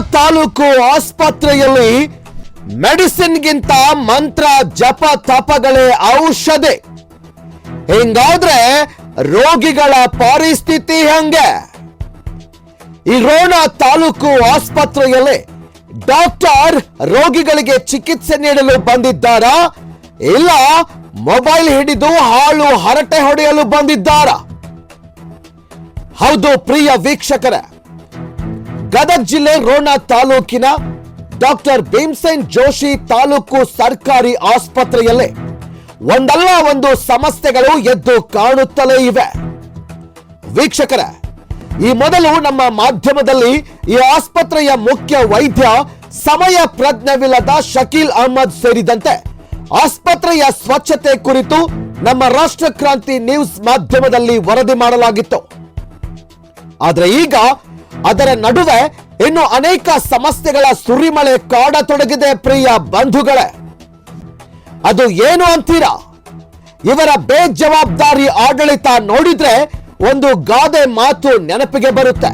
ತಾಲೂಕು ಆಸ್ಪತ್ರೆಯಲ್ಲಿ ಮೆಡಿಸಿನ್ಗಿಂತ ಮಂತ್ರ, ಜಪ, ತಪಗಳೇ ಔಷಧಿ. ಹಿಂಗಾದ್ರೆ ರೋಗಿಗಳ ಪರಿಸ್ಥಿತಿ ಹಂಗೆ? ಈ ರೋಣ ತಾಲೂಕು ಆಸ್ಪತ್ರೆಯಲ್ಲಿ ಡಾಕ್ಟರ್ ರೋಗಿಗಳಿಗೆ ಚಿಕಿತ್ಸೆ ನೀಡಲು ಬಂದಿದ್ದಾರಾ? ಇಲ್ಲ, ಮೊಬೈಲ್ ಹಿಡಿದು ಹಾಳು ಹರಟೆ ಹೊಡೆಯಲು ಬಂದಿದ್ದಾರಾ? ಹೌದು, ಪ್ರಿಯ ವೀಕ್ಷಕರೇ ಗದಗ ಜಿಲ್ಲೆ ರೋಣ ತಾಲೂಕಿನ ಡಾಕ್ಟರ್ ಭೀಮ್ಸೇನ್ ಜೋಶಿ ತಾಲೂಕು ಸರ್ಕಾರಿ ಆಸ್ಪತ್ರೆಯಲ್ಲಿ ಒಂದಲ್ಲ ಒಂದು ಸಮಸ್ಯೆಗಳು ಎದ್ದು ಕಾಣುತ್ತಲೇ ಇವೆ. ವೀಕ್ಷಕರೇ, ಈ ಮೊದಲು ನಮ್ಮ ಮಾಧ್ಯಮದಲ್ಲಿ ಈ ಆಸ್ಪತ್ರೆಯ ಮುಖ್ಯ ವೈದ್ಯ, ಸಮಯ ಪ್ರಜ್ಞವಿಲ್ಲದ ಶಕೀಲ್ ಅಹಮದ್ ಸೇರಿದಂತೆ ಆಸ್ಪತ್ರೆಯ ಸ್ವಚ್ಛತೆ ಕುರಿತು ನಮ್ಮ ರಾಷ್ಟ್ರ ಕ್ರಾಂತಿ ನ್ಯೂಸ್ ಮಾಧ್ಯಮದಲ್ಲಿ ವರದಿ ಮಾಡಲಾಗಿತ್ತು. ಆದರೆ ಈಗ ಅದರ ನಡುವೆ ಇನ್ನು ಅನೇಕ ಸಮಸ್ಯೆಗಳ ಸುರಿಮಳೆ ಕಾಡತೊಡಗಿದೆ ಪ್ರಿಯ ಬಂಧುಗಳೇ. ಅದು ಏನು ಅಂತೀರಾ? ಇವರ ಬೇಜವಾಬ್ದಾರಿ ಆಡಳಿತ ನೋಡಿದ್ರೆ ಒಂದು ಗಾದೆ ಮಾತು ನೆನಪಿಗೆ ಬರುತ್ತೆ.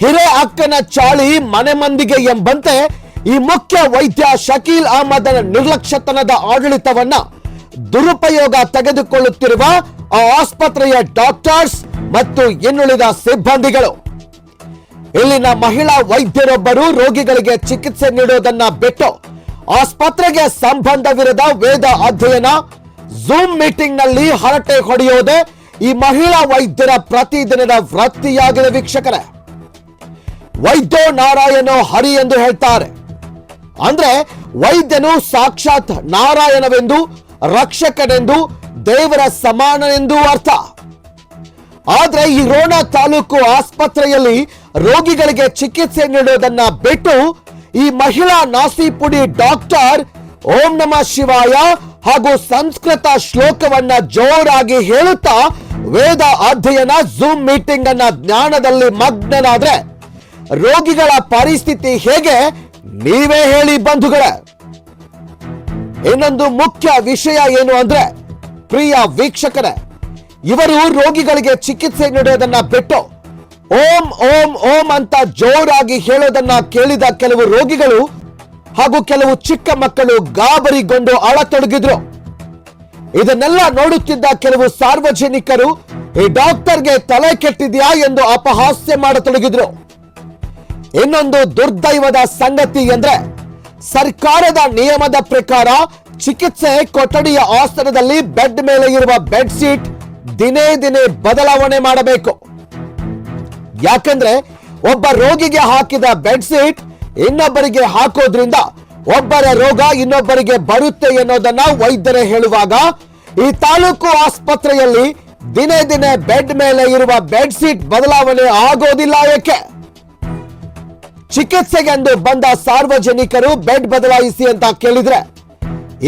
ಹಿರೇ ಅಕ್ಕನ ಚಾಳಿ ಮನೆ ಮಂದಿಗೆ ಎಂಬಂತೆ ಈ ಮುಖ್ಯ ವೈದ್ಯ ಶಕೀಲ್ ಅಹಮದನ ನಿರ್ಲಕ್ಷ್ಯತನದ ಆಡಳಿತವನ್ನ ದುರುಪಯೋಗ ತೆಗೆದುಕೊಳ್ಳುತ್ತಿರುವ ಆ ಆಸ್ಪತ್ರೆಯ ಡಾಕ್ಟರ್ಸ್ ಮತ್ತು ಇನ್ನುಳಿದ ಸಿಬ್ಬಂದಿಗಳು. ಇಲ್ಲಿನ ಮಹಿಳಾ ವೈದ್ಯರೊಬ್ಬರು ರೋಗಿಗಳಿಗೆ ಚಿಕಿತ್ಸೆ ನೀಡೋದನ್ನ ಬಿಟ್ಟು ಆಸ್ಪತ್ರೆಗೆ ಸಂಬಂಧವಿರದ ವೇದ ಅಧ್ಯಯನ ಝೂಮ್ ಮೀಟಿಂಗ್ನಲ್ಲಿ ಹರಟೆ ಹೊಡೆಯೋದೇ ಈ ಮಹಿಳಾ ವೈದ್ಯರ ಪ್ರತಿದಿನದ ವೃತ್ತಿಯಾಗಿದೆ ವೀಕ್ಷಕರೇ. ವೈದ್ಯೋ ನಾರಾಯಣೋ ಹರಿ ಎಂದು ಹೇಳ್ತಾರೆ. ಅಂದ್ರೆ ವೈದ್ಯನು ಸಾಕ್ಷಾತ್ ನಾರಾಯಣವೆಂದು, ರಕ್ಷಕನೆಂದು, ದೇವರ ಸಮಾನನೆಂದು ಅರ್ಥ. ಆದ್ರೆ ಈ ರೋಣ ತಾಲೂಕು ಆಸ್ಪತ್ರೆಯಲ್ಲಿ ರೋಗಿಗಳಿಗೆ ಚಿಕಿತ್ಸೆ ನೀಡೋದನ್ನ ಬಿಟ್ಟು ಈ ಮಹಿಳಾ ನಾಸಿಪುಡಿ ಡಾಕ್ಟರ್ ಓಂ ನಮ ಶಿವಾಯ ಹಾಗೂ ಸಂಸ್ಕೃತ ಶ್ಲೋಕವನ್ನ ಜೋರಾಗಿ ಹೇಳುತ್ತಾ ವೇದ ಅಧ್ಯಯನ ಝೂಮ್ ಮೀಟಿಂಗ್ ಅನ್ನ ಜ್ಞಾನದಲ್ಲಿ ಮಗ್ನನಾದ್ರೆ ರೋಗಿಗಳ ಪರಿಸ್ಥಿತಿ ಹೇಗೆ ನೀವೇ ಹೇಳಿ ಬಂಧುಗಳೇ. ಇನ್ನೊಂದು ಮುಖ್ಯ ವಿಷಯ ಏನು ಅಂದ್ರೆ ಪ್ರಿಯ ವೀಕ್ಷಕರೇ ಇವರು ರೋಗಿಗಳಿಗೆ ಚಿಕಿತ್ಸೆ ನೀಡೋದನ್ನ ಬಿಟ್ಟು ಓಂ ಓಂ ಓಂ ಅಂತ ಜೋರಾಗಿ ಹೇಳೋದನ್ನ ಕೇಳಿದ ಕೆಲವು ರೋಗಿಗಳು ಹಾಗೂ ಕೆಲವು ಚಿಕ್ಕ ಮಕ್ಕಳು ಗಾಬರಿಗೊಂಡು ಅಳತೊಡಗಿದ್ರು. ಇದನ್ನೆಲ್ಲ ನೋಡುತ್ತಿದ್ದ ಕೆಲವು ಸಾರ್ವಜನಿಕರು ಈ ಡಾಕ್ಟರ್ಗೆ ತಲೆ ಕೆಟ್ಟಿದ್ಯಾ? ಎಂದು ಅಪಹಾಸ್ಯ ಮಾಡತೊಡಗಿದ್ರು. ಇನ್ನೊಂದು ದುರ್ದೈವದ ಸಂಗತಿ ಎಂದ್ರೆ, ಸರ್ಕಾರದ ನಿಯಮದ ಪ್ರಕಾರ ಚಿಕಿತ್ಸೆ ಕೊಠಡಿಯ ಆಸನದಲ್ಲಿ ಬೆಡ್ ಮೇಲೆ ಇರುವ ಬೆಡ್ ಶೀಟ್ ದಿನೇ ದಿನೇ ಬದಲಾವಣೆ ಮಾಡಬೇಕು. ಯಾಕಂದ್ರೆ ಒಬ್ಬ ರೋಗಿಗೆ ಹಾಕಿದ ಬೆಡ್ ಶೀಟ್ ಇನ್ನೊಬ್ಬರಿಗೆ ಹಾಕೋದ್ರಿಂದ ಒಬ್ಬರ ರೋಗ ಇನ್ನೊಬ್ಬರಿಗೆ ಬರುತ್ತೆ ಎನ್ನೋದನ್ನ ವೈದ್ಯರೇ ಹೇಳುವಾಗ ಈ ತಾಲೂಕು ಆಸ್ಪತ್ರೆಯಲ್ಲಿ ದಿನೇ ದಿನೇ ಬೆಡ್ ಮೇಲೆ ಇರುವ ಬೆಡ್ ಶೀಟ್ ಬದಲಾವಣೆ ಆಗೋದಿಲ್ಲ ಏಕೆ? ಚಿಕಿತ್ಸೆಗೆಂದು ಬಂದ ಸಾರ್ವಜನಿಕರು ಬೆಡ್ ಬದಲಾಯಿಸಿ ಅಂತ ಕೇಳಿದ್ರೆ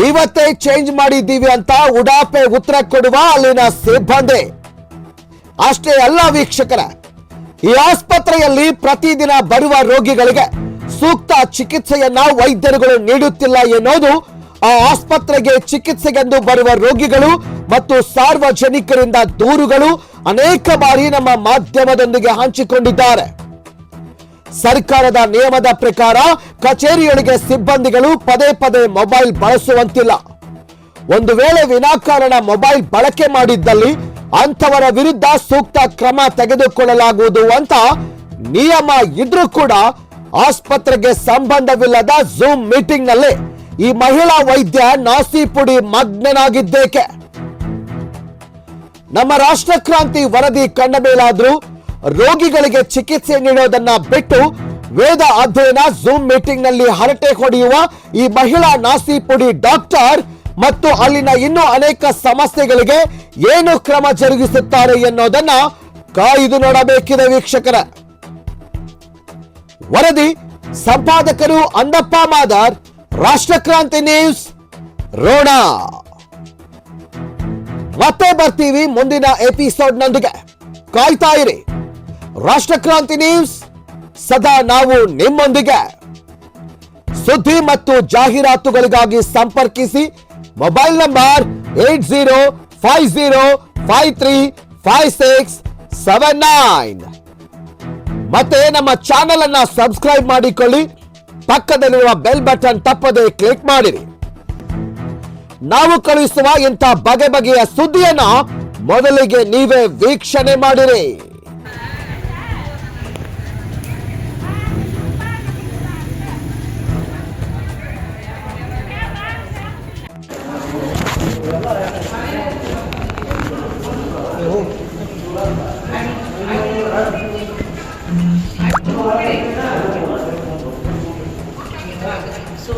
ಇವತ್ತೇ ಚೇಂಜ್ ಮಾಡಿದ್ದೀವಿ ಅಂತ ಉಡಾಪೆ ಉತ್ತರ ಕೊಡುವ ಅಲ್ಲಿನ ಸಿಬ್ಬಂದಿ. ಅಷ್ಟೇ ಅಲ್ಲ ವೀಕ್ಷಕರ, ಈ ಆಸ್ಪತ್ರೆಯಲ್ಲಿ ಪ್ರತಿದಿನ ಬರುವ ರೋಗಿಗಳಿಗೆ ಸೂಕ್ತ ಚಿಕಿತ್ಸೆಯನ್ನ ವೈದ್ಯರುಗಳು ನೀಡುತ್ತಿಲ್ಲ ಎನ್ನುವುದು ಆ ಆಸ್ಪತ್ರೆಗೆ ಚಿಕಿತ್ಸೆಗೆಂದು ಬರುವ ರೋಗಿಗಳು ಮತ್ತು ಸಾರ್ವಜನಿಕರಿಂದ ದೂರುಗಳು ಅನೇಕ ಬಾರಿ ನಮ್ಮ ಮಾಧ್ಯಮದೊಂದಿಗೆ ಹಂಚಿಕೊಂಡಿದ್ದಾರೆ. ಸರ್ಕಾರದ ನಿಯಮದ ಪ್ರಕಾರ ಕಚೇರಿಯೊಳಗೆ ಸಿಬ್ಬಂದಿಗಳು ಪದೇ ಪದೇ ಮೊಬೈಲ್ ಬಳಸುವಂತಿಲ್ಲ. ಒಂದು ವೇಳೆ ವಿನಾಕಾರಣ ಮೊಬೈಲ್ ಬಳಕೆ ಮಾಡಿದ್ದಲ್ಲಿ ಅಂಥವರ ವಿರುದ್ಧ ಸೂಕ್ತ ಕ್ರಮ ತೆಗೆದುಕೊಳ್ಳಲಾಗುವುದು ಅಂತ ನಿಯಮ ಇದ್ರೂ ಕೂಡ ಆಸ್ಪತ್ರೆಗೆ ಸಂಬಂಧವಿಲ್ಲದ ಝೂಮ್ ಮೀಟಿಂಗ್ನಲ್ಲಿ ಈ ಮಹಿಳಾ ವೈದ್ಯ ನಾಸಿಪುಡಿ ಮಗ್ನನಾಗಿದ್ದೇಕೆ? ನಮ್ಮ ರಾಷ್ಟ್ರ ಕ್ರಾಂತಿ ವರದಿ ಕಂಡ ಮೇಲಾದ್ರೂ ರೋಗಿಗಳಿಗೆ ಚಿಕಿತ್ಸೆ ನೀಡೋದನ್ನ ಬಿಟ್ಟು ವೇದ ಅಧ್ಯಯನ ಝೂಮ್ ಮೀಟಿಂಗ್ನಲ್ಲಿ ಹರಟೆ ಹೊಡೆಯುವ ಈ ಮಹಿಳಾ ನಾಸಿಪುಡಿ ಡಾಕ್ಟರ್ ಮತ್ತು ಅಲ್ಲಿನ ಇನ್ನೂ ಅನೇಕ ಸಮಸ್ಯೆಗಳಿಗೆ ಏನು ಕ್ರಮ ಜರುಗಿಸುತ್ತಾರೆ ಎನ್ನುವುದನ್ನ ಕಾಯ್ದು ನೋಡಬೇಕಿದೆ ವೀಕ್ಷಕರ. ವರದಿ, ಸಂಪಾದಕರು ಅಂದಪ್ಪ ಮಾದಾರ್, ರಾಷ್ಟ್ರಕ್ರಾಂತಿ ನ್ಯೂಸ್, ರೋಣ. ಮತ್ತೆ ಬರ್ತೀವಿ ಮುಂದಿನ ಎಪಿಸೋಡ್ ನೊಂದಿಗೆ. ಕಾಯ್ತಾ ಇರಿ. ರಾಷ್ಟ್ರಕ್ರಾಂತಿ ನ್ಯೂಸ್, ಸದಾ ನಾವು ನಿಮ್ಮೊಂದಿಗೆ. ಸುದ್ದಿ ಮತ್ತು ಜಾಹೀರಾತುಗಳಿಗಾಗಿ ಸಂಪರ್ಕಿಸಿ mobile number eight zero five zero five three five six seven nine. ಮತ್ತೆ ನಮ್ಮ ಚಾನೆಲ್ ಅನ್ನ ಸಬ್ಸ್ಕ್ರೈಬ್ ಮಾಡಿಕೊಳ್ಳಿ, ಪಕ್ಕದಲ್ಲಿರುವ ಬೆಲ್ ಬಟನ್ ತಪ್ಪದೆ ಕ್ಲಿಕ್ ಮಾಡಿರಿ. ನಾವು ಕಳುಹಿಸುವ ಇಂಥ ಬಗೆ ಬಗೆಯ ಸುದ್ದಿಯನ್ನ ಮೊದಲಿಗೆ ನೀವೇ ವೀಕ್ಷಣೆ ಮಾಡಿರಿ.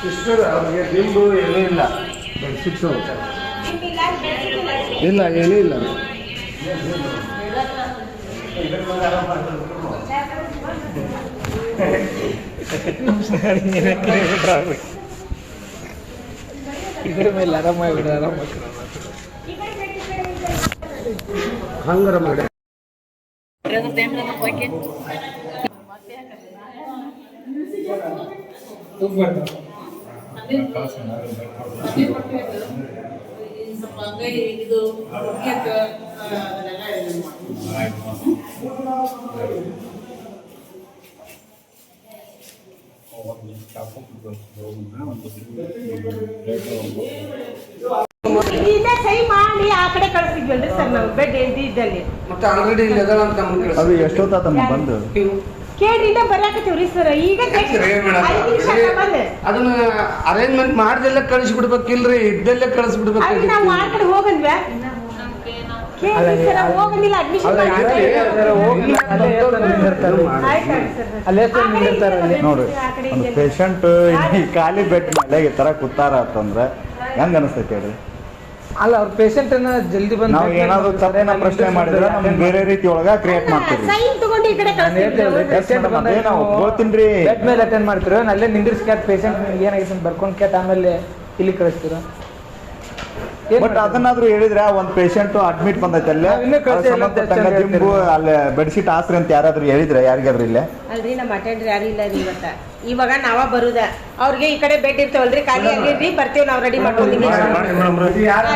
ಸಿಸ್ಟರ್ ಅವ್ರಿಗೆ ದಿಂಬು ಏನೂ ಇಲ್ಲ. ಬೆಡ್ಶೀಟ್ಸು ಇಲ್ಲ ಏನೂ ಇಲ್ಲ. ಇದ್ರ ಮೇಲೆ ಆರಾಮಾಗಿ ಆರಾಮ ಮಾಡಿ ಸಹಿ ಮಾಡಿ ಆ ಕಡೆ ಕಳಿಸ್ತಿದ್ವಲ್ರಿ ಸರ್ ನಾವು ಬೆಡ್ ಇದ್ದಲ್ಲಿ. ಮತ್ತೆ ಆಲ್ರೆಡಿ ಇಲ್ಲಿ ಅದಾಳ ಅಂತ ನಮ್ಗೆ ಅದು ಎಷ್ಟೊತ್ತಾತಮ್ಮ ಬಂದು? ಕೇಳ್ರಿ ಇಲ್ಲೇ ಬರಾಕತ್ತೀವ್ರಿ ಸರ್ ಈಗ. ಅದನ್ನ ಅರೇಂಜ್ಮೆಂಟ್ ಮಾಡ್ದೆಲ್ಲ ಕಳಿಸಿ ಬಿಡ್ಬೇಕಿಲ್ರಿ ಇದ್ದಲ್ಲೇ ಅಲ್ಲಿ ನಾವು ಮಾಡ್ಕೊಂಡು ಅಲ್ಲಿ ನೋಡ್ರಿ ಒಂದು ಪೇಷಂಟ್ ಈ ಖಾಲಿ ಬೆಡ್ ಮೇಲೆ ಈ ತರ ಕೂತಾರ ಅಂತಂದ್ರೆ ಹೆಂಗ್ ಅನಿಸ್ತೈತಿ ಹೇಳ್ರಿ? ಅಲ್ಲ ಅವ್ರ ಪೇಷಂಟ್ ಅನ್ನ ಜಲ್ದಿ ಬಂದು ನಾವು ಏನಾದ್ರೂ ತಪ್ಪೇನ ಪ್ರಶ್ನೆ ಮಾಡಿದ್ರೆ ನಮ್ಗೆ ಬೇರೆ ರೀತಿ ಒಳಗ ಕ್ರಿಯೇಟ್ ಮಾಡ್ತೀವಿ ಸೈನ್ ತಗೊಂಡು ಈ ಕಡೆ ಅದೇ ನಾವು ಒಪ್ಕೊಳ್ತೀನ್ರಿ. ಬೆಡ್ ಮೇಲೆ ಅಟೆಂಡ್ ಮಾಡ್ತೀರೋ? ಅಲ್ಲೇ ನಿಂದಿರ್ಸ್ಕ್ಯಾತ್ ಪೇಷಂಟ್ ಏನಾಗಿತ್ತು ಅಂತ ಬರ್ಕೊಂಡ್ ಕ್ಯಾಟ್ ಆಮೇಲೆ ಇಲ್ಲಿ ಕಳಿಸ್ತೀರ? ಬಟ್ ಅದನ್ನಾದ್ರೂ ಹೇಳಿದ್ರೆ ಒಂದ್ ಪೇಷಂಟ್ ಅಡ್ಮಿಟ್ ಬಂದೈತೆ ಅಲ್ಲೇ. ಬೆಡ್ಶೀಟ್ ಆಸ್ರಿ ಅಂತ ಯಾರಾದ್ರೂ ಹೇಳಿದ್ರೆ ಯಾರಿಗಾದ್ರೂ ಇಲ್ಲೇ? ಅಲ್ರಿ ನಮ್ಮ ಅಟೆಂಡರ್ ಯಾರು ಇಲ್ಲ ರೀ ಇವತ್ತ. ಇವಾಗ ನಾವ ಬರುದ. ಅವ್ರಿಗೆ ಈ ಕಡೆ ಬೆಡ್ ಇರ್ತಾವಲ್ರಿ ಖಾಲಿ ಆಗಿರ್ರಿ ಬರ್ತೀವಿ ನಾವು ರೆಡಿ ಮಾಡ್ಕೊಂಡಿದ್ದೀವಿ ಇದು ಯಾರು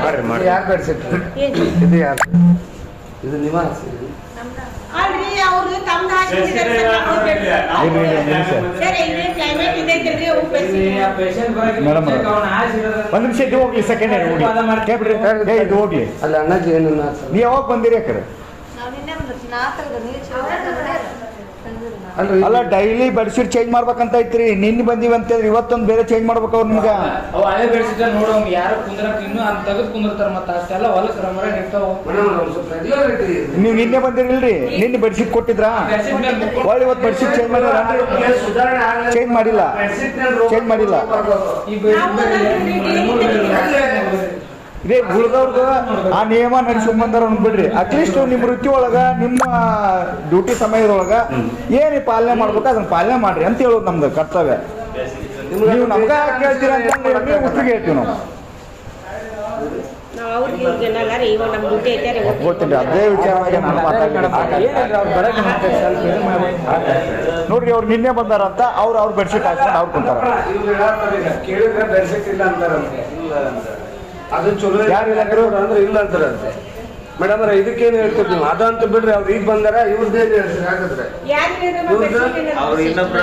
ಯಾರು ಬೆಡ್ಶೀಟ್ ಇದು ಯಾರು ಇದು ನಿವಾಸ ಅಲ್ರಿ ಅವ್ರು ನಿಮಿಷ ಮೇಡಮ್ ಒಂದ್ ಇದು ಹೋಗ್ಲಿ ಸೆಕೆಂಡ್ ಹೋಗ್ಲಿ. ಏ, ಇದು ಹೋಗ್ಲಿ. ಅಲ್ಲಿ ಅಣ್ಣಾಜಿ ಏನು ನೀವ್ ಯಾವಾಗ ಬಂದಿರಿ ಅಕ್ಕ ಅಲ್ಲ ಡೈಲಿ ಬೆಡ್ಶೀಟ್ ಚೇಂಜ್ ಮಾಡ್ಬೇಕಂತ ಐತ್ರಿ. ನಿನ್ನೆ ಬಂದಿವಿ ಅಂತ ಹೇಳಿದ್ರೆ ಇವತ್ತೊಂದು ಬೇರೆ ಚೇಂಜ್ ಮಾಡ್ಬೇಕು ಅವ್ರ ನಿಮ್ಗೆ. ಅವ್ ಹಳೆ ಬೆಡ್ಶೀಟ್ ನೋಡೋ ಯಾರು ಕುಂದ್ರಕ್ ಇನ್ನು ಅಂತ ತೆಗೆದು ಕುಂದಿರ್ತಾರ ಮತ್ತ ಅಷ್ಟೆಲ್ಲ ಹೊಲಸ್ ರಮರ ನಿಂತಾವ. ನೀವ್ ನಿನ್ನೆ ಬಂದಿರಲ್ರಿ ನಿನ್ನೆ ಬೆಡ್ಶೀಟ್ ಕೊಟ್ಟಿದ್ರಾ? ಒಳ್ಳೆ ಇವತ್ತು ಬೆಡ್ಶೀಟ್ ಚೇಂಜ್ ಮಾಡಿದ್ರ ಚೇಂಜ್ ಮಾಡಿಲ್ಲ. ಚೇಂಜ್ ಮಾಡಿಲ್ಲ. ಇದೇ ಉಳ್ದವ್ರದ್ದು ಆ ನಿಯಮ ನಡ್ಸ್ಕೊಂಡ್ ಬಂದಾರ ಬಿಡ್ರಿ. ಅಟ್ಲೀಸ್ಟ್ ನಿಮ್ ವೃತ್ತಿ ಒಳಗ ನಿಮ್ಮ ಡ್ಯೂಟಿ ಸಮಯದೊಳಗ ಏನ್ ಪಾಲನೆ ಮಾಡ್ಬೇಕು ಅದನ್ನ ಪಾಲನೆ ಮಾಡ್ರಿ ಅಂತ ಹೇಳೋದು ನಮ್ದು ಕರ್ತವ್ಯ. ನೀವು ನಮ್ಗ ಕೇಳ್ತೀರ ಅಂತ ಹೇಳ್ತೀವಿ ನಾವು. ನಮ್ಮ ಗೊತ್ತಿಲ್ಲ ಅದೇ ವಿಚಾರವಾಗಿ ನಾನು ಮಾತಾಡ್ತೀನಿ. ನೋಡ್ರಿ ಅವ್ರು ನಿನ್ನೆ ಬಂದಾರಂತ ಅವ್ರು ಅವ್ರ ಬೆಡ್ಶೀಟ್ ಹಾಕ್ಕೊಂಡು ಅವ್ರು ಕುಂತಾರ. ಅದು ಚಲೋ ಯಾರು ಇಲ್ಲ ಅಂದ್ರು? ಅಂದ್ರೆ ಇಲ್ಲ ಅಂತಾರಂತೆ ಮೇಡಮ್ ಅವ್ರೆ ಇದಕ್ಕೇನು ಹೇಳ್ತೀರಿ ನೀವು? ಅದಂತ ಬಿಡ್ರಿ ಅವ್ರು ಈಗ ಬಂದಾರ ಇವ್ರದ್ದೇನು ಹೇಳ್ತೀರಿ? ಹಾಗಾದ್ರೆ? ಅವ್ರು ಇನ್ನೊಬ್ರು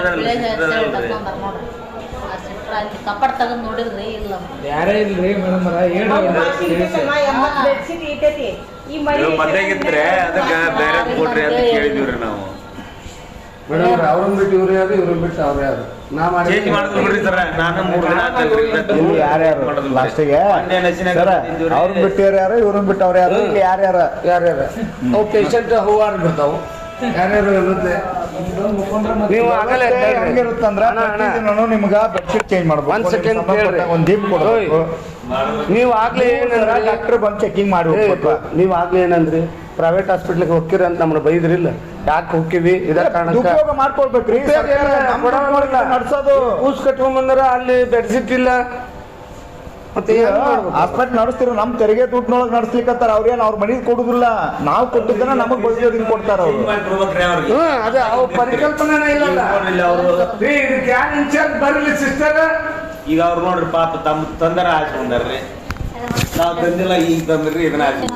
ಕಪ್ಪಡ್ ತೆಗೆದು ನೋಡಿದ್ರಿ ಇಲ್ಲ. ಯಾರೇ ಇಲ್ರಿ ಮೇಡಮ್ ಮದ್ಯಾಗಿದ್ರೆ ಅದಕ್ಕೆ ಬೇರೆ ಕೊಡ್ರಿ ಅಂತ ಕೇಳಿದ್ವಿ ನಾವು. ಮೇಡಮ್ ಅವ್ರನ್ನ ಬಿಟ್ಟು ಇವ್ರು ಯಾರು ಇವ್ರನ್ನ ಬಿಟ್ಟು ಅವ್ರು ಯಾರು? ಚೇಂಜ್ ಮಾಡಿದ್ರು ಬಿಡ್ರಿ ಸರ್. ನಾನು ಮೂರು ದಿನ. ಇಲ್ಲಿ ಯಾರ್ಯಾರು. ಲಾಸ್ಟಿಗೆ? ಸರ ಅವ್ರನ್ನ ಯಾರು? ಇವ್ರನ್ನ ಬಿಟ್ಟು ಅವ್ರು ಯಾರು? ಇಲ್ಲಿ ಯಾರ್ಯಾರ? ಯಾರ್ಯಾರ? ಅವು ಪೇಷಂಟ್ ಹೂವಾರ ಬಿಡ್ತಾವು. ಯಾರ್ಯಾರು ಇರುತ್ತೆ? ನೀವು ಆಗಲೇ ಹೆಂಗಿರುತ್ತಂದ್ರ. ಪ್ರತಿದಿನನೂ ನಿಮ್ಗ ಬೆಡ್ಶೀಟ್ ಚೇಂಜ್ ಮಾಡ್ಬೇಕು. ಒಂದ್ ಸೆಕೆಂಡ್ ಕೇಳ್ರಿ. ಒಂದ್ ದೀಪ್ ಕೊಡ್ಬೇಕು. ನೀವು ಆಗ್ಲೇ ಏನಂದ್ರೆ? ಡಾಕ್ಟರ್ ಬಂದ್ ಚೆಕಿಂಗ್ ಮಾಡಿ ನೀವ್ ಆಗ್ಲೇ ಏನಂದ್ರಿ? ಪ್ರೈವೇಟ್ ಹಾಸ್ಪಿಟ್ಲಿಗೆ ಹೋಗ್ತೀರ ಅಂತ ನಮ್ಮನ್ನ ಬೈದ್ರಿಲ್ಲ. ಯಾಕೆ ಹೋಗ್ತೀವಿ? ಇದರ ಕಾರಣಕ್ಕೆ. ಮಾಡ್ಕೊಳ್ಬೇಕ್ರಿ. ನಡ್ಸೋದು. ಕೂಸ್ ಕಟ್ಕೊಂಡ್ ಬಂದ್ರ ಅಲ್ಲಿ ಬೆಡ್ಶೀಟ್ ಇಲ್ಲ. ಮತ್ತೆ? ಹಾಸ್ಪಿಟಲ್ ನಡೆಸ್ತಿರೋ ನಮ್ ತೆರಿಗೆ ದುಡ್ಡಿನೊಳಗೆ ನಡೆಸ್ಲಿಕ್ಕತ್ತಾರ ಅವ್ರೇನು ಅವ್ರ ಮನೆಗೆ ಕೊಡುದಿಲ್ಲ? ನಾವು ಕೊಟ್ಟಿದ್ದನ್ನ ನಮಗ್ ಬದಿಯೋದಿನ್ ಕೊಡ್ತಾರ ಅವ್ರು. ಹ್ಮ್ ಅದೇ ಅವ್ರ ಪರಿಕಲ್ಪನೆ ಇಲ್ಲ ಯಾರು ಇನ್ಚಾರ್ಜ್ ಬರಲಿ ಸಿಸ್ಟರ್ ಈಗ ಅವ್ರು ನೋಡ್ರಿ ಪಾಪ ತಮ್ಮ ತಂದರ ಹಾಕೊಂಡಾರ್ರಿ ನಾವ್ ತಂದಿಲ್ಲ ಈಗ ತಂದ್ರಿ ಇದನ್ನ ಹಾಕಿ